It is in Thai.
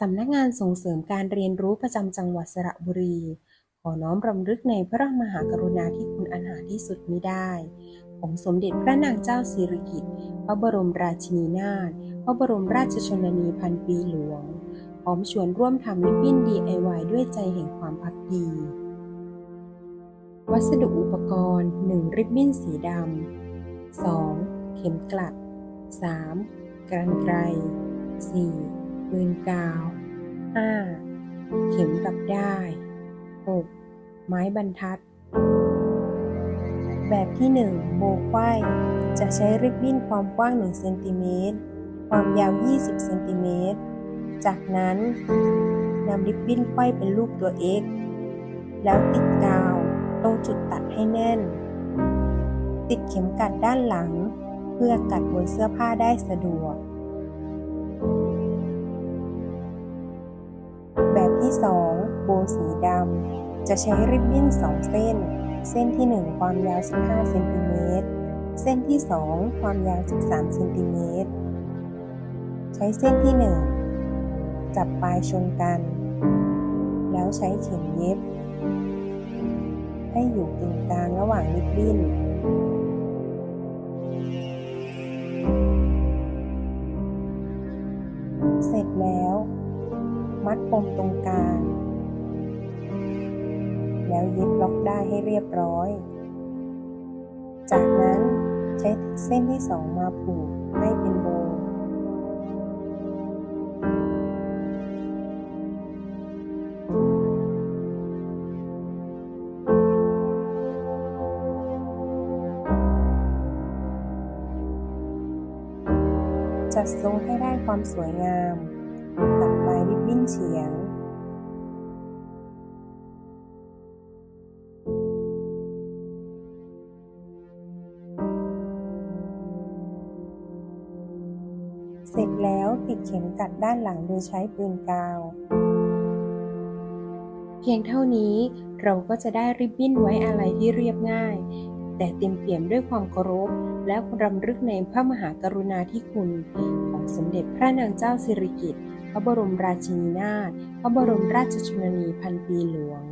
สำนักงานส่งเสริมการเรียนรู้ประจำจังหวัดสระบุรี ขอน้อมรำลึกในพระมหากรุณาธิคุณอันหาที่สุดมิได้ ของสมเด็จพระนางเจ้าสิริกิติ์พระบรมราชินีนาถพระบรมราชชนนีพันปีหลวง พร้อมชวนร่วมทำริบบิ้น DIY ด้วยใจแห่งความพักดี วัสดุอุปกรณ์ 1. ริบบิ้นสีดำ 2. เข็มกลัด 3. กรรไกร 4. ปืนกาว 5. เข็มกับด้าย 6. ไม้บรรทัด แบบที่ 1 โบว์ไขว้จะใช้ริบบิ้นความกว้าง 1 เซนติเมตร ความยาว 20 เซนติเมตร จากนั้นนำริบบิ้นไขว้เป็นรูปตัว X แล้วติดกาวตรงจุดตัดให้แน่น ติดเข็มกัดด้านหลัง เพื่อกัดบนเสื้อผ้าได้สะดวก 2 โบว์สีดำ จะใช้ริบบิ้น 2 เส้น เส้นที่ 1 ความยาว 15 เซนติเมตร เส้นที่ 2 ความยาว 13 เซนติเมตร ใช้เส้นที่ 1 จับปลายชนกัน แล้วใช้เข็มเย็บ ให้อยู่กึ่งกลางระหว่างริบบิ้น มัดปมตรงกลาง แล้วเย็บล็อกได้ให้เรียบร้อย จากนั้นใช้เส้นที่สองมาผูกให้เป็นโบจัดทรงให้ได้ความสวยงาม เฉียง เสร็จแล้วติดเข็มกัดด้านหลังโดยใช้ปืนกาว เพียงเท่านี้เราก็จะได้ริบบิ้นไว้อะไรที่เรียบง่าย แต่เต็มเปี่ยมด้วยความเคารพและรำลึกในพระมหากรุณาธิคุณ สมเด็จพระนางเจ้าสิริกิติ์ พระบรมราชินีนาถ พระบรมราชชนนีพันปีหลวง